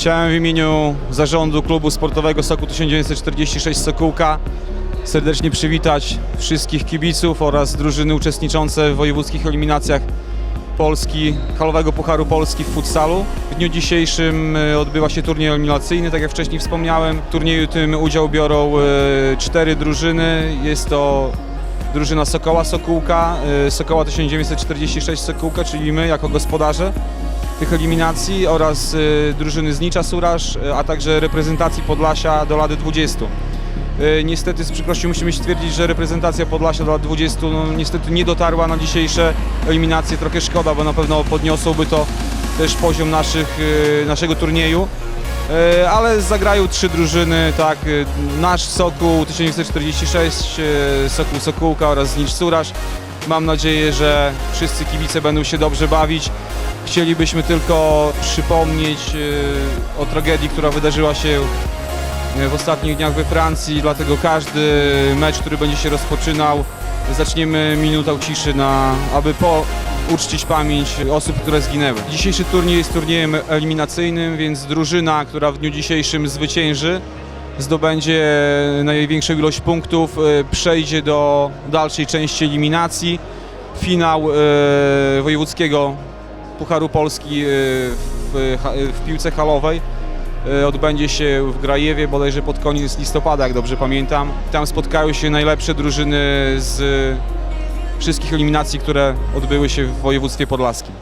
Chciałem w imieniu zarządu klubu sportowego Soku 1946 Sokółka serdecznie przywitać wszystkich kibiców oraz drużyny uczestniczące w wojewódzkich eliminacjach Polski, halowego Pucharu Polski w futsalu. W dniu dzisiejszym e, odbywa się turniej eliminacyjny, tak jak wcześniej wspomniałem. W turnieju tym udział biorą e, cztery drużyny. Jest to drużyna Sokoła Sokółka, e, Sokoła 1946 Sokółka, czyli my jako gospodarze tych eliminacji oraz e, drużyny z Nicza Suraż, e, a także reprezentacji Podlasia do lat 20. E, Niestety z przykrością musimy stwierdzić, że reprezentacja Podlasia do lat 20 no, niestety nie dotarła na dzisiejsze eliminacje. Trochę szkoda, bo na pewno podniosłoby to też poziom naszych, naszego turnieju. Ale zagrają trzy drużyny, tak, nasz Sokół 1946, e, Sokół Sokółka oraz Znicz Suraż. Mam nadzieję, że wszyscy kibice będą się dobrze bawić. Chcielibyśmy tylko przypomnieć e, o tragedii, która wydarzyła się e, w ostatnich dniach we Francji, dlatego każdy mecz, który będzie się rozpoczynał, zaczniemy minutą ciszy, na, aby po uczcić pamięć osób, które zginęły. Dzisiejszy turniej jest turniejem eliminacyjnym, więc drużyna, która w dniu dzisiejszym zwycięży, zdobędzie największą ilość punktów, e, przejdzie do dalszej części eliminacji. Finał wojewódzkiego Pucharu Polski e, w, ha- w piłce halowej e, odbędzie się w Grajewie bodajże pod koniec listopada, jak dobrze pamiętam. Tam spotkają się najlepsze drużyny z wszystkich eliminacji, które odbyły się w województwie podlaskim.